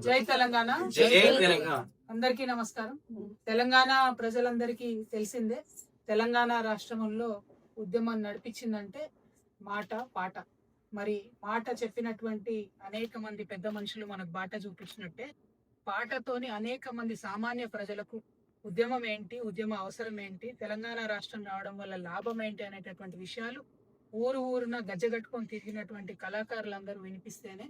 జై తెలంగాణ. అందరికీ నమస్కారం. తెలంగాణ ప్రజలందరికీ తెలిసిందే తెలంగాణ రాష్ట్రంలో ఉద్యమం నడిపించిందంటే మాట పాట. మరి మాట చెప్పినటువంటి అనేక మంది పెద్ద మనుషులు మనకు బాట చూపించినట్టే పాటతోని అనేక మంది సామాన్య ప్రజలకు ఉద్యమం ఏంటి ఉద్యమ అవసరం ఏంటి తెలంగాణ రాష్ట్రం రావడం వల్ల లాభం ఏంటి అనేటటువంటి విషయాలు ఊరు ఊరున గజ్జగట్టుకొని తిరిగినటువంటి కళాకారులందరూ వినిపిస్తేనే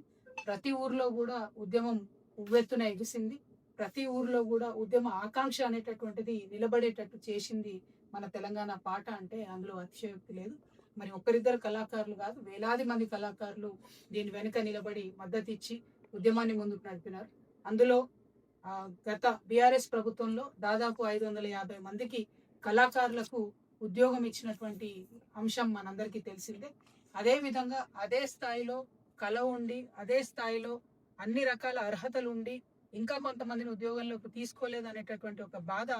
ప్రతి ఊర్లో కూడా ఉద్యమం ఉవ్వెత్తున ఎగిసింది. ప్రతి ఊర్లో కూడా ఉద్యమ ఆకాంక్ష అనేటటువంటిది నిలబడేటట్టు చేసింది మన తెలంగాణ పాట అంటే అందులో అతిశయోక్తి లేదు. మరి ఒక్కరిద్దరు కళాకారులు కాదు వేలాది మంది కళాకారులు దీని వెనుక నిలబడి మద్దతు ఇచ్చి ఉద్యమాన్ని ముందుకు నడిపినారు. అందులో గత బీఆర్ఎస్ ప్రభుత్వంలో దాదాపు ఐదు వందల యాభై మందికి కళాకారులకు ఉద్యోగం ఇచ్చినటువంటి అంశం మనందరికీ తెలిసిందే. అదే విధంగా అదే స్థాయిలో కళ ఉండి అదే స్థాయిలో అన్ని రకాల అర్హతలు ఉండి ఇంకా కొంతమందిని ఉద్యోగంలోకి తీసుకోలేదు అనేటటువంటి ఒక బాధ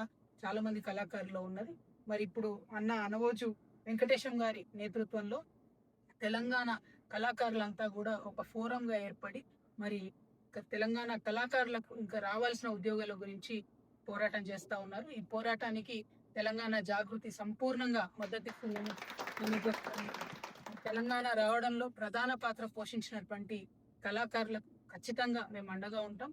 చాలా మంది కళాకారుల్లో ఉన్నది. మరి ఇప్పుడు అన్న అనవోజు వెంకటేశం గారి నేతృత్వంలో తెలంగాణ కళాకారులంతా కూడా ఒక ఫోరంగా ఏర్పడి మరి తెలంగాణ కళాకారులకు ఇంకా రావాల్సిన ఉద్యోగాల గురించి పోరాటం చేస్తూ ఉన్నారు. ఈ పోరాటానికి తెలంగాణ జాగృతి సంపూర్ణంగా మద్దతు తెలంగాణ రావడంలో ప్రధాన పాత్ర పోషించినటువంటి కళాకారులకు ఖచ్చితంగా మేము అండగా ఉంటాం.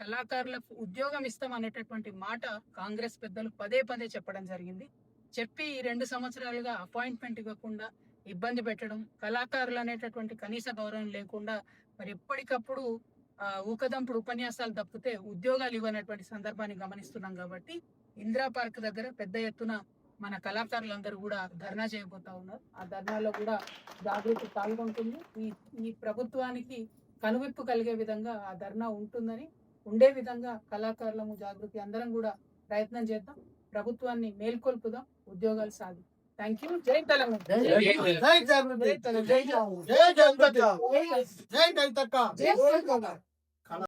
కళాకారులకు ఉద్యోగం ఇస్తాం అనేటటువంటి మాట కాంగ్రెస్ పెద్దలు పదే పదే చెప్పడం జరిగింది. చెప్పి ఈ రెండు సంవత్సరాలుగా అపాయింట్మెంట్ ఇవ్వకుండా ఇబ్బంది పెట్టడం కళాకారులు అనేటటువంటి కనీస గౌరవం లేకుండా మరి ఎప్పటికప్పుడు ఊకదంపుడు ఉపన్యాసాలు తప్పితే ఉద్యోగాలు ఇవ్వనటువంటి సందర్భాన్ని గమనిస్తున్నాం కాబట్టి ఇందిరా పార్క్ దగ్గర పెద్ద ఎత్తున మన కళాకారులందరూ కూడా ధర్నా చేయబోతా ఉన్నారు ఆ ధర్నాలో కూడా జాగృతి పాల్గొంటుంది ఈ ఈ ప్రభుత్వానికి కనువిప్పు కలిగే విధంగా ఆ ధర్నా ఉంటుందని ఉండే విధంగా కళాకారులము జాగృతి అందరం కూడా ప్రయత్నం చేద్దాం ప్రభుత్వాన్ని మేల్కొల్పుదాం ఉద్యోగాలు సాధి థ్యాంక్ యూ జై తెలంగాణ జై జై తెలంగాణ జై జగన్పతి జై జగన్పతి జై జై కవితక్క జై తెలంగాణ